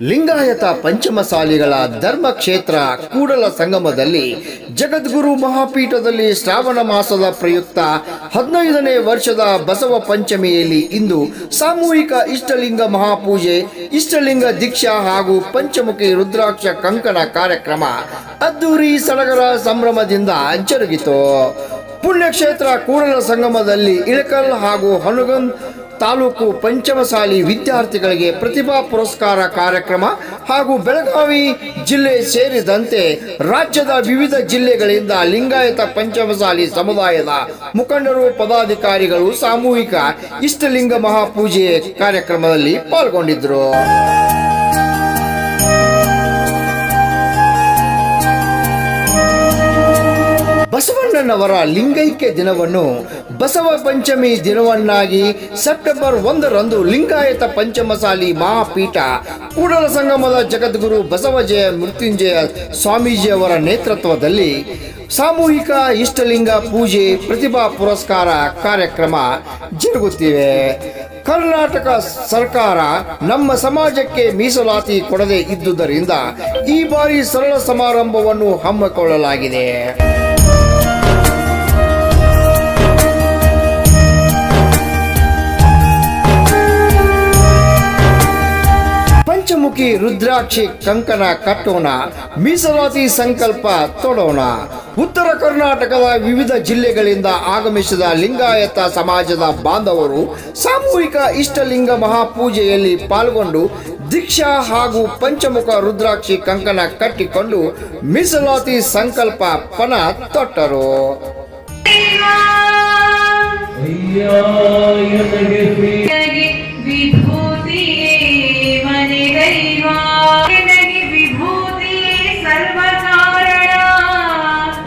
ಲಿಂಗಾಯತ ಪಂಚಮಸಾಲಿಗಳ ಧರ್ಮಕ್ಷೇತ್ರ ಕೂಡಲ ಸಂಗಮದಲ್ಲಿ ಜಗದ್ಗುರು ಮಹಾಪೀಠದಲ್ಲಿ ಶ್ರಾವಣ ಮಾಸದ ಪ್ರಯುಕ್ತ ಹದಿನೈದನೇ ವರ್ಷದ ಬಸವ ಪಂಚಮಿಯಲ್ಲಿ ಇಂದು ಸಾಮೂಹಿಕ ಇಷ್ಟಲಿಂಗ ಮಹಾಪೂಜೆ, ಇಷ್ಟಲಿಂಗ ದೀಕ್ಷಾ ಹಾಗೂ ಪಂಚಮುಖಿ ರುದ್ರಾಕ್ಷ ಕಂಕಣ ಕಾರ್ಯಕ್ರಮ ಅದ್ದೂರಿ ಸಡಗರ ಸಂಭ್ರಮದಿಂದ ಜರುಗಿತು. ಪುಣ್ಯಕ್ಷೇತ್ರ ಕೂಡಲ ಸಂಗಮದಲ್ಲಿ ಇಳಕಲ್ ಹಾಗೂ ಹನುಗನ್ ತಾಲೂಕು ಪಂಚಮಸಾಲಿ ವಿದ್ಯಾರ್ಥಿಗಳಿಗೆ ಪ್ರತಿಭಾ ಪುರಸ್ಕಾರ ಕಾರ್ಯಕ್ರಮ ಹಾಗೂ ಬೆಳಗಾವಿ ಜಿಲ್ಲೆ ಸೇರಿದಂತೆ ರಾಜ್ಯದ ವಿವಿಧ ಜಿಲ್ಲೆಗಳಿಂದ ಲಿಂಗಾಯತ ಪಂಚಮಸಾಲಿ ಸಮುದಾಯದ ಮುಖಂಡರು, ಪದಾಧಿಕಾರಿಗಳು ಸಾಮೂಹಿಕ ಇಷ್ಟಲಿಂಗ ಮಹಾಪೂಜೆ ಕಾರ್ಯಕ್ರಮದಲ್ಲಿ ಪಾಲ್ಗೊಂಡಿದ್ದರು. ಬಸವಣ್ಣನವರ ಲಿಂಗೈಕ್ಯ ದಿನವನ್ನು ಬಸವ ಪಂಚಮಿ ದಿನವನ್ನಾಗಿ ಸೆಪ್ಟೆಂಬರ್ ಒಂದರಂದು ಲಿಂಗಾಯತ ಪಂಚಮಸಾಲಿ ಮಹಾಪೀಠ ಕೂಡಲ ಸಂಗಮದ ಜಗದ್ಗುರು ಬಸವಜಯ ಮೃತ್ಯುಂಜಯ ಸ್ವಾಮೀಜಿಯವರ ನೇತೃತ್ವದಲ್ಲಿ ಸಾಮೂಹಿಕ ಇಷ್ಟಲಿಂಗ ಪೂಜೆ ಪ್ರತಿಭಾ ಪುರಸ್ಕಾರ ಕಾರ್ಯಕ್ರಮ ಜರುಗುತ್ತಿವೆ. ಕರ್ನಾಟಕ ಸರ್ಕಾರ ನಮ್ಮ ಸಮಾಜಕ್ಕೆ ಮೀಸಲಾತಿ ಕೊಡದೇ ಇದ್ದುದರಿಂದ ಈ ಬಾರಿ ಸರಳ ಸಮಾರಂಭವನ್ನು ಹಮ್ಮಿಕೊಳ್ಳಲಾಗಿದೆ. ಪಂಚಮುಖಿ ರುದ್ರಾಕ್ಷಿ ಕಂಕಣ ಕಟ್ಟೋಣ, ಮೀಸಲಾತಿ ಸಂಕಲ್ಪ ತೊಡೋಣ. ಉತ್ತರ ಕರ್ನಾಟಕದ ವಿವಿಧ ಜಿಲ್ಲೆಗಳಿಂದ ಆಗಮಿಸಿದ ಲಿಂಗಾಯತ ಸಮಾಜದ ಬಾಂಧವರು ಸಾಮೂಹಿಕ ಇಷ್ಟಲಿಂಗ ಮಹಾಪೂಜೆಯಲ್ಲಿ ಪಾಲ್ಗೊಂಡು ದೀಕ್ಷಾ ಹಾಗೂ ಪಂಚಮುಖ ರುದ್ರಾಕ್ಷಿ ಕಂಕಣ ಕಟ್ಟಿಕೊಂಡು ಮೀಸಲಾತಿ ಸಂಕಲ್ಪ ಪಣ ತೊಟ್ಟರು. ನನಗೆ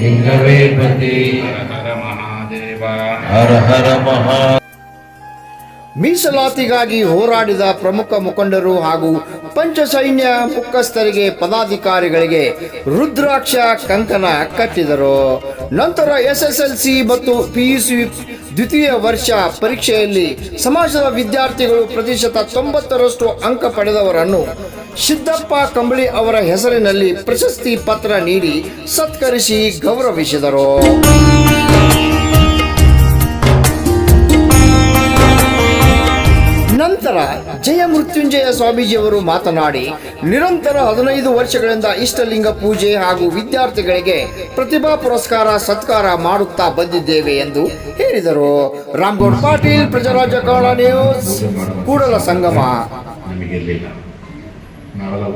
ಲಿಂಗವೇ ಪತಿ ಹರ ಮಹಾದೇವ ಹರ ಹರ ಮಹಾ ಮೀಸಲಾತಿಗಾಗಿ ಹೋರಾಡಿದ ಪ್ರಮುಖ ಮುಖಂಡರು ಹಾಗೂ ಪಂಚಸೈನ್ಯ ಮುಖ್ಯಸ್ಥರಿಗೆ ಪದಾಧಿಕಾರಿಗಳಿಗೆ ರುದ್ರಾಕ್ಷ ಕಂಕಣ ಕಟ್ಟಿದರು. ನಂತರ ಎಸ್ಎಸ್ಎಲ್ಸಿ ಮತ್ತು ಪಿಯುಸಿ ದ್ವಿತೀಯ ವರ್ಷ ಪರೀಕ್ಷೆಯಲ್ಲಿ ಸಮಾಜದ ವಿದ್ಯಾರ್ಥಿಗಳು ಪ್ರತಿಶತ ತೊಂಬತ್ತರಷ್ಟು ಅಂಕ ಪಡೆದವರನ್ನು ಸಿದ್ದಪ್ಪ ಕಂಬಳಿ ಅವರ ಹೆಸರಿನಲ್ಲಿ ಪ್ರಶಸ್ತಿ ಪತ್ರ ನೀಡಿ ಸತ್ಕರಿಸಿ ಗೌರವಿಸಿದರು. ನಂತರ ಜಯ ಮೃತ್ಯುಂಜಯ ಸ್ವಾಮೀಜಿಯವರು ಮಾತನಾಡಿ, ನಿರಂತರ ಹದಿನೈದು ವರ್ಷಗಳಿಂದ ಇಷ್ಟಲಿಂಗ ಪೂಜೆ ಹಾಗೂ ವಿದ್ಯಾರ್ಥಿಗಳಿಗೆ ಪ್ರತಿಭಾ ಪುರಸ್ಕಾರ ಸತ್ಕಾರ ಮಾಡುತ್ತಾ ಬಂದಿದ್ದೇವೆ ಎಂದು ಹೇಳಿದರು. ರಾಮ್ಗೌಡ್ ಪಾಟೀಲ್, ಪ್ರಜಾರಾಜ್ಯ ಕನ್ನಡ ನ್ಯೂಸ್, ಕೂಡಲ ಸಂಗಮ. ಬೆಳೆಯುವಂತಹ ನಾವೆಲ್ಲ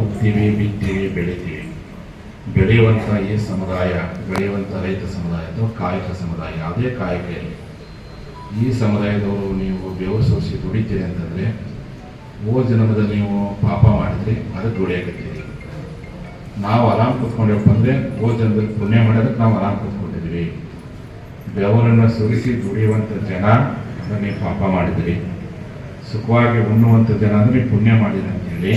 ಬೆಳೆಯುವಂಥ ಈ ಸಮುದಾಯ ಬೆಳೆಯುವಂತಹ ರೈತ ಸಮುದಾಯ ಅಥವಾ ಕಾಯಕ ಸಮುದಾಯ, ಯಾವುದೇ ಕಾಯಕ ಈ ಸಮುದಾಯದವರು ನೀವು ಬೆವರು ಸೋಸಿ ದುಡಿತೀರಿ ಅಂತಂದರೆ ಓ ಜನ್ಮದಲ್ಲಿ ನೀವು ಪಾಪ ಮಾಡಿದ್ರಿ ಅದಕ್ಕೆ ದುಡಿಯಾಕತ್ತೀರಿ. ನಾವು ಆರಾಮ್ ಕೂತ್ಕೊಂಡೇವಪ್ಪ ಅಂದರೆ ಓ ಜನ್ಮದಲ್ಲಿ ಪುಣ್ಯ ಮಾಡೋದಕ್ಕೆ ನಾವು ಆರಾಮ್ ಕೂತ್ಕೊಂಡಿದ್ವಿ ಬೆವರನ್ನು ಸುರಿಸಿ ದುಡಿಯುವಂಥ ಜನ ಅಂದರೆ ನೀವು ಪಾಪ ಮಾಡಿದ್ರಿ ಸುಖವಾಗಿ ಉಣ್ಣುವಂಥ ಜನ ಅಂದರೆ ನೀವು ಪುಣ್ಯ ಮಾಡಿದ್ರಿ ಅಂತೇಳಿ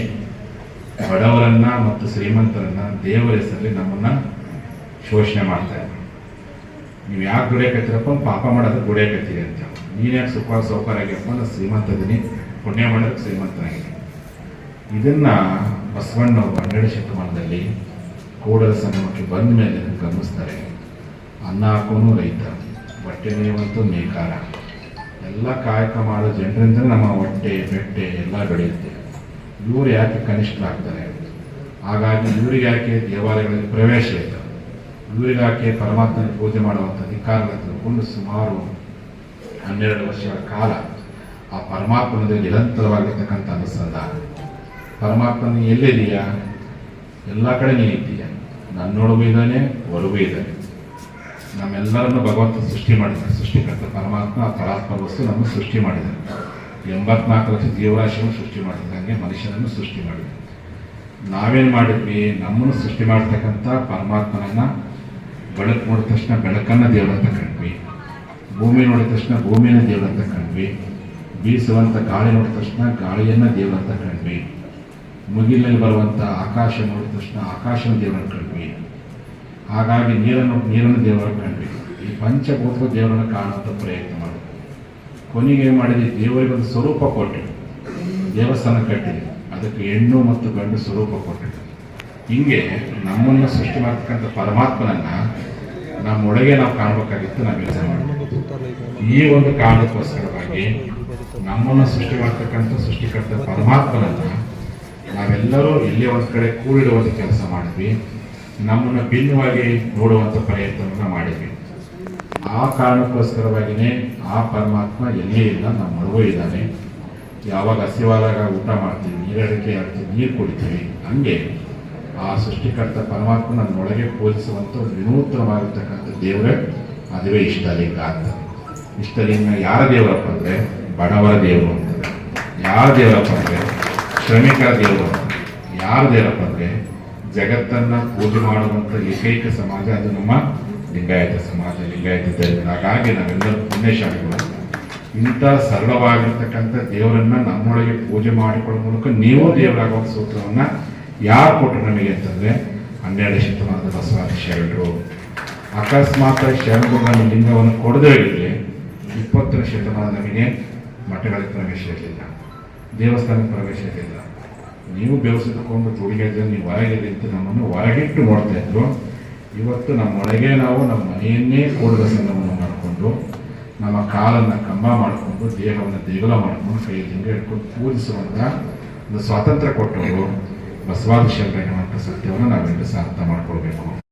ಬಡವರನ್ನು ಮತ್ತು ಶ್ರೀಮಂತರನ್ನು ದೇವರ ಹೆಸರಲ್ಲಿ ನಮ್ಮನ್ನು ಶೋಷಣೆ ಮಾಡ್ತಾರೆ ನೀವು ಯಾಕೆ ದುಡಿಯಕತ್ತೀರಪ್ಪ ಪಾಪ ಮಾಡೋದಕ್ಕೆ ದುಡಿಯಕತ್ತೀರಿ ಅಂತ ನೀನು ಯಾಕೆ ಸುಖ ಆಗ್ಯಪ್ಪ ನಾನು ಶ್ರೀಮಂತ ಇದ್ದೀನಿ ಪುಣ್ಯ ಮಾಡೋದಕ್ಕೆ ಶ್ರೀಮಂತನಾಗಿದ್ದೀನಿ ಇದನ್ನ ಬಸವಣ್ಣವರು ಹನ್ನೆರಡು ಶತಮಾನದಲ್ಲಿ ಕೂಡಲ ಸಂಗಮಕ್ಕೆ ಬಂದ ಮೇಲೆ ಗಮನಿಸ್ತಾರೆ. ಅನ್ನ ಹಾಕೋನು ರೈತ, ಬಟ್ಟೆ ನೇವಂತೂ ನೇಕಾರ. ಎಲ್ಲ ಕಾಯಕ ಮಾಡೋ ಜನರಿಂದ ನಮ್ಮ ಹೊಟ್ಟೆ, ಬೆಟ್ಟೆ ಎಲ್ಲ ಬೆಳೆಯುತ್ತೆ. ಇವರು ಯಾಕೆ ಕನಿಷ್ಠರಾಗ್ತಾರೆ? ಹಾಗಾಗಿ ಇವರಿಗೆ ಯಾಕೆ ದೇವಾಲಯಗಳಲ್ಲಿ ಪ್ರವೇಶ ಇಲ್ಲ? ಇವರಿಗೆ ಯಾಕೆ ಪರಮಾತ್ಮನ ಪೂಜೆ ಮಾಡುವಂಥ ಅಧಿಕಾರಗಳನ್ನು ತಿಳ್ಕೊಂಡು ಸುಮಾರು ಹನ್ನೆರಡು ವರ್ಷಗಳ ಕಾಲ ಆ ಪರಮಾತ್ಮನಲ್ಲಿ ನಿರಂತರವಾಗಿರ್ತಕ್ಕಂಥ ಅನುಸಂಧಾನ ಪರಮಾತ್ಮನ ಎಲ್ಲಿದೆಯಾ ಎಲ್ಲ ಕಡೆ ನೀನಿದ್ದೀಯ ನನ್ನೊಳಗೂ ಇದ್ದಾನೆ, ಹೊರಗೂ ಇದ್ದಾನೆ. ನಮ್ಮೆಲ್ಲರನ್ನು ಭಗವಂತ ಸೃಷ್ಟಿ ಮಾಡಿದ್ದಾನೆ. ಸೃಷ್ಟಿಕರ್ತ ಪರಮಾತ್ಮ, ಆ ಪರಾತ್ಮ ವಸ್ತು ನಮ್ಮ ಸೃಷ್ಟಿ ಮಾಡಿದ್ದಾನೆ. ಎಂಬತ್ನಾಲ್ಕು ಲಕ್ಷ ಜೀವರಾಶಿಯನ್ನು ಸೃಷ್ಟಿ ಮಾಡಿದಂಗೆ ಮನುಷ್ಯನನ್ನು ಸೃಷ್ಟಿ ಮಾಡಿದ್ದಾನೆ. ನಾವೇನು ಮಾಡಿದ್ವಿ? ನಮ್ಮನ್ನು ಸೃಷ್ಟಿ ಮಾಡ್ತಕ್ಕಂಥ ಪರಮಾತ್ಮನನ್ನ ಬೆಳಕು ನೋಡಿದ ತಕ್ಷಣ ಬೆಳಕನ್ನು ದೇವರಂತ ಕಂಡ್ವಿ ಭೂಮಿ ನೋಡಿದ ತಕ್ಷಣ ಭೂಮಿನ ದೇವರಂತ ಕಂಡ್ವಿ ಬೀಸುವಂಥ ಗಾಳಿ ನೋಡಿದ ತಕ್ಷಣ ಗಾಳಿಯನ್ನು ದೇವರಂತ ಕಂಡ್ವಿ ಮುಗಿಲಿನಲ್ಲಿ ಬರುವಂಥ ಆಕಾಶ ನೋಡಿದ ತಕ್ಷಣ ಆಕಾಶನ ದೇವರನ್ನು ಕಂಡ್ವಿ ಹಾಗಾಗಿ ನೀರನ್ನು ನೀರನ್ನು ದೇವರ ಕಂಡ್ವಿ ಈ ಪಂಚಭೂತ ದೇವರನ್ನು ಕಾಣುವಂಥ ಪ್ರಯತ್ನ ಮಾಡಿದ್ವಿ. ಕೊನೆಗೆ ಏನು ಮಾಡಿದ್ವಿ? ದೇವರಿಗೆ ಒಂದು ಸ್ವರೂಪ ಕೊಟ್ಟಿದ್ವಿ ದೇವಸ್ಥಾನ ಕಟ್ಟಿದೆ ಅದಕ್ಕೆ ಹೆಣ್ಣು ಮತ್ತು ಗಂಡು ಸ್ವರೂಪ ಕೊಟ್ಟಿದೆ ಹಿಂಗೆ ನಮ್ಮನ್ನು ಸೃಷ್ಟಿ ಮಾಡ್ತಕ್ಕಂಥ ಪರಮಾತ್ಮನನ್ನ ನಮ್ಮೊಳಗೆ ನಾವು ಕಾಣಬೇಕಾಗಿತ್ತು ನಾವು ಕೆಲಸ ಮಾಡಬೇಕು. ಈ ಒಂದು ಕಾರಣಕ್ಕೋಸ್ಕರವಾಗಿ ನಮ್ಮನ್ನು ಸೃಷ್ಟಿ ಮಾಡ್ತಕ್ಕಂಥ ಸೃಷ್ಟಿಕರ್ತ ಪರಮಾತ್ಮನನ್ನ ನಾವೆಲ್ಲರೂ ಇಲ್ಲೇ ಒಂದು ಕಡೆ ಕೂಡಿಡುವಂಥ ಕೆಲಸ ಮಾಡಿದ್ವಿ. ನಮ್ಮನ್ನು ಭಿನ್ನವಾಗಿ ನೋಡುವಂಥ ಪ್ರಯತ್ನವನ್ನು ಮಾಡಿದ್ವಿ. ಆ ಕಾರಣಕ್ಕೋಸ್ಕರವಾಗಿಯೇ ಆ ಪರಮಾತ್ಮ ಎಲ್ಲೇ ಇಲ್ಲ, ನಮ್ಮೊಳಗೂ ಇದ್ದಾನೆ. ಯಾವಾಗ ಹಸಿವಾದಾಗ ಊಟ ಮಾಡ್ತೀವಿ ನೀರಡಿಕೆ ಆಗ್ತೀವಿ ನೀರು ಕುಡಿತೀವಿ, ಹಂಗೆ. ಆ ಸೃಷ್ಟಿಕರ್ತ ಪರಮಾತ್ಮ ನನ್ನೊಳಗೆ ಪೂಜಿಸುವಂಥ ವಿನೂತನವಾಗಿರ್ತಕ್ಕಂಥ ದೇವರೇ ಅದುವೇ ಇಷ್ಟಲಿಂಗ ಅಂತ. ಇಷ್ಟಲಿಂಗ ಯಾರ ದೇವರಪ್ಪ ಅಂದರೆ ಬಡವರ ದೇವರು ಅಂತ. ಯಾರ ದೇವರಪ್ಪ ಅಂದರೆ ಶ್ರಮಿಕರ ದೇವರು ಯಾರ ದೇವರಪ್ಪ ಅಂದರೆ ಜಗತ್ತನ್ನ ಪೂಜೆ ಮಾಡುವಂಥ ಏಕೈಕ ಸಮಾಜ ಅದು ನಮ್ಮ ಲಿಂಗಾಯತ ಸಮಾಜ ಲಿಂಗಾಯತ ದೇವರು ಹಾಗಾಗಿ ನಾವೆಲ್ಲರೂ ಪುಣ್ಯಶಾಲಿಗಳು. ಇಂಥ ಸರಳವಾಗಿರ್ತಕ್ಕಂಥ ದೇವರನ್ನ ನಮ್ಮೊಳಗೆ ಪೂಜೆ ಮಾಡಿಕೊಳ್ಳುವ ಮೂಲಕ ನೀವು ದೇವರಾಗುವ ಸೂತ್ರವನ್ನ ಯಾರು ಕೊಟ್ಟರು ನಮಗೆ ಅಂತಂದರೆ ಹನ್ನೆರಡು ಶತಮಾನದ ಬಸವರಾಜ ಶರಣರು. ಅಕಸ್ಮಾತ್ ಶರಣರು ಲಿಂಗವನ್ನು ಕೊಡದೇ ಇರಲಿ ಇಪ್ಪತ್ತನೇ ಶತಮಾನ ನಮಗೆ ಮಠಗಳಿಗೆ ಪ್ರವೇಶ ಇರಲಿಲ್ಲ. ದೇವಸ್ಥಾನಕ್ಕೆ ಪ್ರವೇಶ ಇರಲಿಲ್ಲ. ನೀವು ಬೆಳೆಸಿದುಕೊಂಡು ತುಳಿಗೆ ನೀವು ಹೊರಗಿದೆ ಅಂತ ನಮ್ಮನ್ನು ಹೊರಗಿಟ್ಟು ನೋಡ್ತಾ ಇದ್ರು. ಇವತ್ತು ನಮ್ಮೊಳಗೆ ನಾವು ನಮ್ಮ ಮನೆಯನ್ನೇ ಕೂಡದ ಸಂಗಮವನ್ನು ಮಾಡಿಕೊಂಡು ನಮ್ಮ ಕಾಲನ್ನು ಕಂಬ ಮಾಡಿಕೊಂಡು, ದೇಹವನ್ನು ದೇಗುಲ ಮಾಡಿಕೊಂಡು ಕೈಯಲ್ಲಿ ಹಿಡ್ಕೊಂಡು ಪೂಜಿಸುವಂಥ ಒಂದು ಸ್ವಾತಂತ್ರ್ಯ ಕೊಟ್ಟವರು. ಬಸವಾದಿ ಶರಣರ ಸತ್ಯವನ್ನು ನಾವೆಲ್ಲರೂ ಸಹ ಅರ್ಥ ಮಾಡ್ಕೊಳ್ಬೇಕು